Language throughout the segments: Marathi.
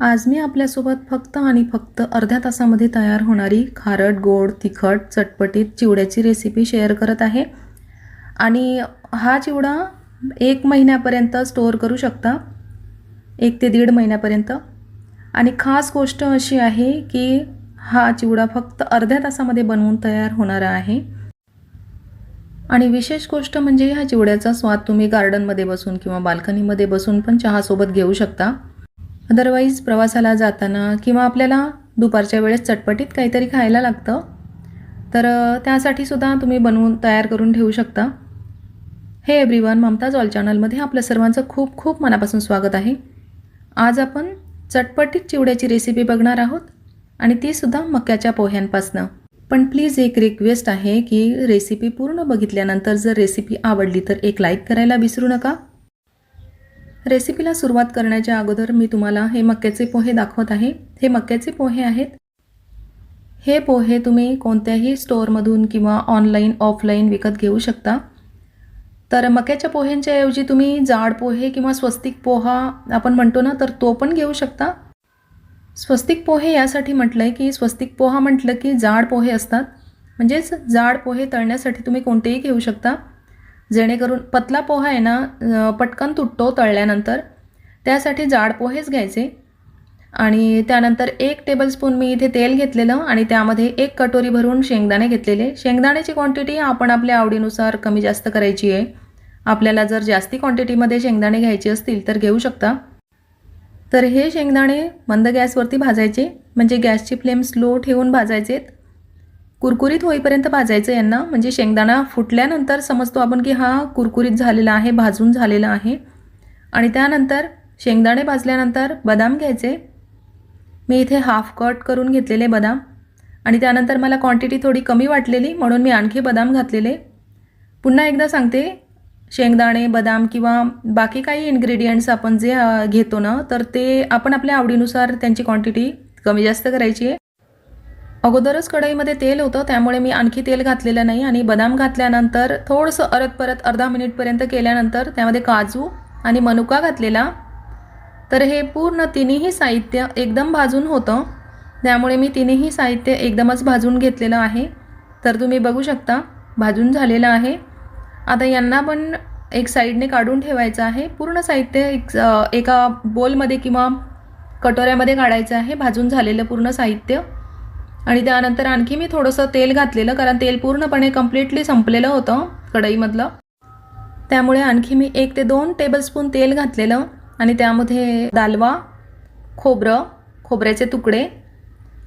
आज मी आपल्यासोबत फक्त आणि फक्त अर्ध्या तासामध्ये तयार होणारी खारट गोड तिखट चटपटीत चिवड्याची रेसिपी शेअर करत आहे. आणि हा चिवडा एक महिन्यापर्यंत स्टोअर करू शकता. एक ते दीड महिन्यापर्यंत. आणि खास गोष्ट अशी आहे की हा चिवडा फक्त अर्ध्या तासामध्ये बनवून तयार होणारा आहे. आणि विशेष गोष्ट म्हणजे ह्या चिवड्याचा स्वाद तुम्ही गार्डनमध्ये बसून किंवा बाल्कनीमध्ये बसून पण चहासोबत घेऊ शकता. अदरवाईज प्रवासाला जाताना किंवा आपल्याला दुपारच्या वेळेस चटपटीत काहीतरी खायला लागतं तर त्यासाठी सुद्धा तुम्ही बनवून तयार करून ठेवू शकता. हे एव्हरीवन ममताज ऑल चॅनलमध्ये आपल्या सर्वांचं खूप खूप मनापासून स्वागत आहे. आज आपण चटपटीत चिवड्याची रेसिपी बघणार आहोत आणि तीसुद्धा मक्याच्या पोह्यांपासनं. पण प्लीज एक रिक्वेस्ट आहे की रेसिपी पूर्ण बघितल्यानंतर जर रेसिपी आवडली तर एक लाईक करायला विसरू नका. रेसिपीला सुरुवात करण्याच्या अगोदर मी तुम्हाला हे मक्याचे पोहे दाखवत आहे. हे मक्याचे पोहे आहेत. हे पोहे तुम्ही कोणत्याही स्टोअरमधून किंवा ऑनलाईन ऑफलाईन विकत घेऊ शकता. तर मक्याच्या पोह्यांच्या ऐवजी तुम्ही जाड पोहे किंवा स्वस्तिक पोहा आपण म्हणतो ना तर तो पण घेऊ शकता. स्वस्तिक पोहे यासाठी म्हटलं आहे की स्वस्तिक पोहा म्हटलं की जाड पोहे असतात. म्हणजेच जाड पोहे तळण्यासाठी तुम्ही कोणतेही घेऊ शकता. जेणेकरून पतला पोहा आहे ना पटकन तुटतो तळल्यानंतर. त्यासाठी जाड पोहेच घ्यायचे. आणि त्यानंतर एक टेबलस्पून मी इथे तेल घेतलेलं आणि त्यामध्ये एक कटोरी भरून शेंगदाणे घेतलेले. शेंगदाण्याची क्वांटिटी आपण आपल्या आवडीनुसार कमी जास्त करायची आहे. आपल्याला जर जास्ती क्वांटिटीमध्ये शेंगदाणे घ्यायचे असतील तर घेऊ शकता. तर हे शेंगदाणे मंद गॅसवरती भाजायचे. म्हणजे गॅसची फ्लेम स्लो ठेवून भाजायचेत. कुरकुरीत होईपर्यंत भाजायचं यांना. म्हणजे शेंगदाणा फुटल्यानंतर समजतो आपण की हा कुरकुरीत झालेला आहे भाजून झालेला आहे. आणि त्यानंतर शेंगदाणे भाजल्यानंतर बदाम घ्यायचे. मी इथे हाफ कट करून घेतलेले बदाम. आणि त्यानंतर मला क्वांटिटी थोडी कमी वाटलेली म्हणून मी आणखी बदाम घातलेले. पुन्हा एकदा सांगते शेंगदाणे बदाम किंवा बाकी काही इन्ग्रेडियंट्स आपण जे घेतो ना तर ते आपण आपल्या आवडीनुसार त्यांची क्वांटिटी कमी जास्त करायची आहे. अगोदरच कढईमध्ये तेल होतं त्यामुळे मी आणखी तेल घातलेलं नाही आणि बदाम घातल्यानंतर थोडंसं अरत परत अर्धा मिनिटपर्यंत केल्यानंतर त्यामध्ये काजू आणि मनुका घातलेला. तर हे पूर्ण तिन्ही साहित्य एकदम भाजून होतं. त्यामुळे मी तिन्ही साहित्य एकदमच भाजून घेतलेलं आहे. तर तुम्ही बघू शकता भाजून झालेलं आहे. आता यांना पण एक साईडने काढून ठेवायचं आहे. पूर्ण साहित्य एक एका बोलमध्ये किंवा कटोऱ्यामध्ये काढायचं आहे. भाजून झालेलं पूर्ण साहित्य. आणि त्यानंतर आणखी मी थोडंसं तेल घातलेलं कारण तेल पूर्णपणे कम्प्लिटली संपलेलं होतं कढईमधलं. त्यामुळे आणखी मी एक ते दोन टेबलस्पून तेल घातलेलं आणि त्यामध्ये दालवा खोबरं खोबऱ्याचे तुकडे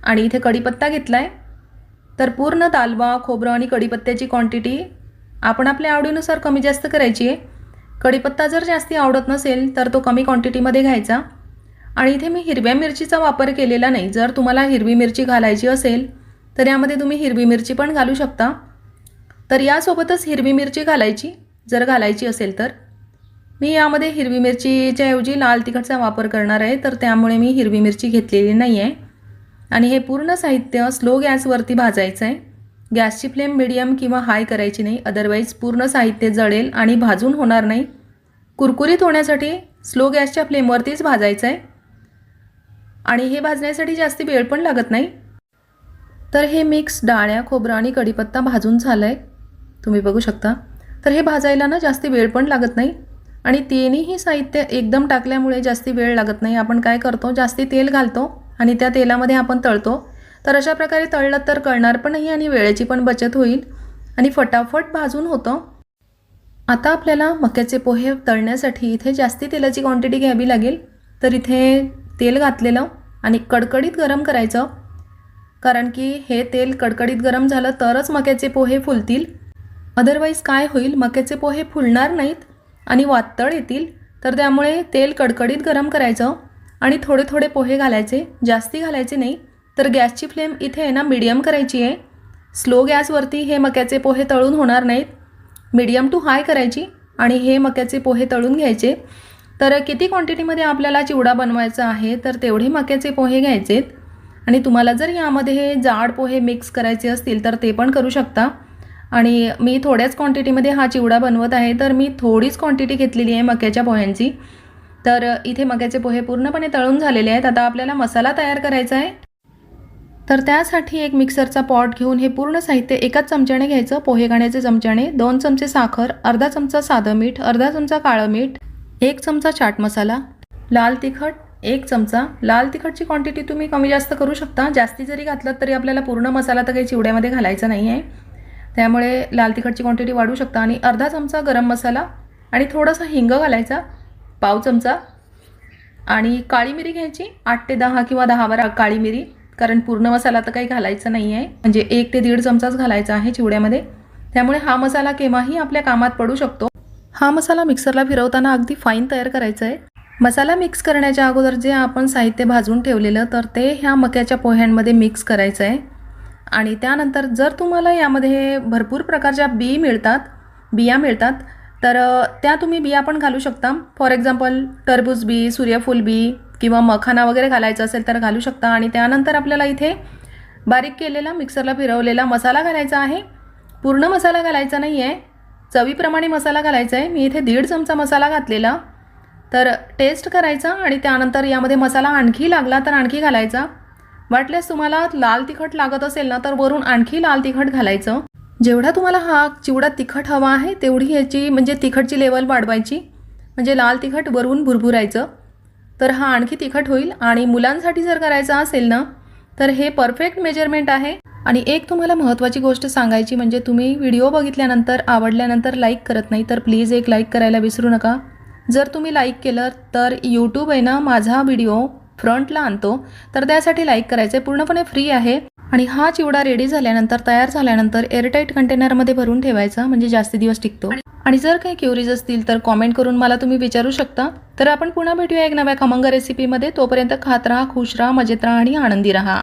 आणि इथे कढीपत्ता घेतला आहे तर पूर्ण दालवा खोबरं आणि कढीपत्त्याची क्वांटिटी आपण आपल्या आवडीनुसार कमी जास्त करायची आहे. कढीपत्ता जर जास्ती आवडत नसेल तर तो कमी क्वांटिटीमध्ये घ्यायचा. आणि इथे मी हिरव्या मिरचीचा वापर केलेला नाही. जर तुम्हाला हिरवी मिरची घालायची असेल तर यामध्ये तुम्ही हिरवी मिरची पण घालू शकता. तर यासोबतच हिरवी मिरची घालायची जर घालायची असेल तर. मी यामध्ये हिरवी मिरचीच्या ऐवजी लाल तिखटचा वापर करणार आहे तर त्यामुळे मी हिरवी मिरची घेतलेली नाही आहे आणि हे पूर्ण साहित्य स्लो गॅसवरती भाजायचं आहे गॅसची फ्लेम मिडियम किंवा हाय करायची नाही अदरवाईज पूर्ण साहित्य जळेल आणि भाजून होणार नाही. कुरकुरीत होण्यासाठी स्लो गॅसच्या फ्लेमवरतीच भाजायचं आहे आणि हे भाजण्यासाठी जास्ती वेळ पण लागत नाही. तर हे मिक्स डाळ्या खोबरं आणि कढीपत्ता भाजून झालं आहे तुम्ही बघू शकता. तर हे भाजायला ना जास्ती वेळ पण लागत नाही. आणि तेनीही साहित्य एकदम टाकल्यामुळे जास्ती वेळ लागत नाही. आपण काय करतो? जास्ती तेल घालतो आणि त्या तेलामध्ये आपण तळतो. तर अशा प्रकारे तळलं तर कळणार पण नाही आणि वेळेची पण बचत होईल. आणि फटाफट भाजून होतं. आता आपल्याला मक्याचे पोहे तळण्यासाठी इथे जास्ती तेलाची क्वांटिटी घ्यावी लागेल. तर इथे तेल घातलेलं आणि कडकडीत गरम करायचं. कारण की हे तेल कडकडीत गरम झालं तरच मक्याचे पोहे फुलतील. अदरवाईज काय होईल? मक्याचे पोहे फुलणार नाहीत आणि वातळ येतील. तर त्यामुळे तेल कडकडीत गरम करायचं आणि थोडे थोडे पोहे घालायचे. जास्ती घालायचे नाही. तर गॅसची फ्लेम इथे आहे ना मीडियम करायची आहे. स्लो गॅसवरती हे मक्याचे पोहे तळून होणार नाहीत. मीडियम टू हाय करायची आणि हे मक्याचे पोहे तळून घ्यायचे. तर किती क्वांटिटीमध्ये आपल्याला चिवडा बनवायचा आहे तर तेवढे मक्याचे पोहे घ्यायचेत. आणि तुम्हाला जर यामध्ये हे जाड पोहे मिक्स करायचे असतील तर ते पण करू शकता. आणि मी थोड्याच क्वांटिटीमध्ये हा चिवडा बनवत आहे तर मी थोडीच क्वांटिटी घेतलेली आहे मक्याच्या पोह्यांची. तर इथे मक्याचे पोहे पूर्णपणे तळून झालेले आहेत. आता आपल्याला मसाला तयार करायचा आहे. तर त्यासाठी एक मिक्सरचा पॉट घेऊन हे पूर्ण साहित्य एकाच चमच्याने घ्यायचं. पोहे खाण्याचे चमच्याने दोन चमचे साखर अर्धा चमचा साधं मीठ अर्धा चमचा काळं मीठ एक चमचा चाट मसाला लाल तिखट एक चमचा. लाल तिखटची क्वांटिटी तुम्ही कमी जास्त करू शकता. जास्ती जरी घातलं तरी आपल्याला पूर्ण मसाला तर काही चिवड्यामध्ये घालायचा नाही आहे त्यामुळे लाल तिखटची क्वांटिटी वाढू शकता. आणि अर्धा चमचा गरम मसाला आणि थोडासा हिंग घालायचा पाव चमचा. आणि काळी मिरी घ्यायची आठ ते दहा किंवा दहा बारा काळी मिरी. कारण पूर्ण मसाला तर काही घालायचा नाही आहे म्हणजे एक ते दीड चमचाच घालायचा आहे चिवड्यामध्ये. त्यामुळे हा मसाला केव्हाही आपल्या कामात पडू शकतो. हा मसाला मिक्सरला फिरवताना अगदी फाईन तयार करायचा आहे मसाला मिक्स करण्याच्या अगोदर जे आपण साहित्य भाजून ठेवलेलं तर ते ह्या मक्याच्या पोह्यांमध्ये मिक्स करायचं आहे आणि त्यानंतर जर तुम्हाला यामध्ये भरपूर प्रकारच्या बी मिळतात बिया मिळतात तर त्या तुम्ही बिया पण घालू शकता. फॉर एक्झाम्पल टरबूज बी सूर्यफूल बी किंवा मखाना वगैरे घालायचं असेल तर घालू शकता. आणि त्यानंतर आपल्याला इथे बारीक केलेला मिक्सरला फिरवलेला मसाला घालायचा आहे. पूर्ण मसाला घालायचा नाही आहे चवीप्रमाणे मसाला घालायचा आहे मी इथे दीड चमचा मसाला घातलेला. तर टेस्ट करायचा आणि त्यानंतर यामध्ये मसाला आणखी लागला तर आणखी घालायचा. वाटल्यास तुम्हाला लाल तिखट लागत असेल ना तर वरून आणखी लाल तिखट घालायचं. जेवढा तुम्हाला हा चिवडा तिखट हवा आहे तेवढी याची म्हणजे तिखटची लेवल वाढवायची. म्हणजे लाल तिखट वरून भुरभुरायचं. तर हा आणखी तिखट होईल. आणि मुलांसाठी जर करायचा असेल ना तर हे परफेक्ट मेजरमेंट आहे. आणि एक तुम्हाला महत्त्वाची गोष्ट सांगायची म्हणजे तुम्ही व्हिडिओ बघितल्यानंतर आवडल्यानंतर लाईक करत नाही तर प्लीज एक लाईक करायला विसरू नका. जर तुम्ही लाईक केलं तर यूट्यूब आहे ना माझा व्हिडिओ फ्रंटला आणतो. तर त्यासाठी लाईक करायचं. आहे पूर्णपणे फ्री आहे. आणि हा चिवडा रेडी झाल्यानंतर तयार झाल्यानंतर एअरटाईट कंटेनरमध्ये भरून ठेवायचा म्हणजे जास्ती दिवस टिकतो. आणि जर काही क्युरीज असतील तर कॉमेंट करून मला तुम्ही विचारू शकता. तर आपण पुन्हा भेटूया एक नव्या खमंग रेसिपीमध्ये तोपर्यंत खात राहा खुश राहा मजेत राहा आणि आनंदी राहा.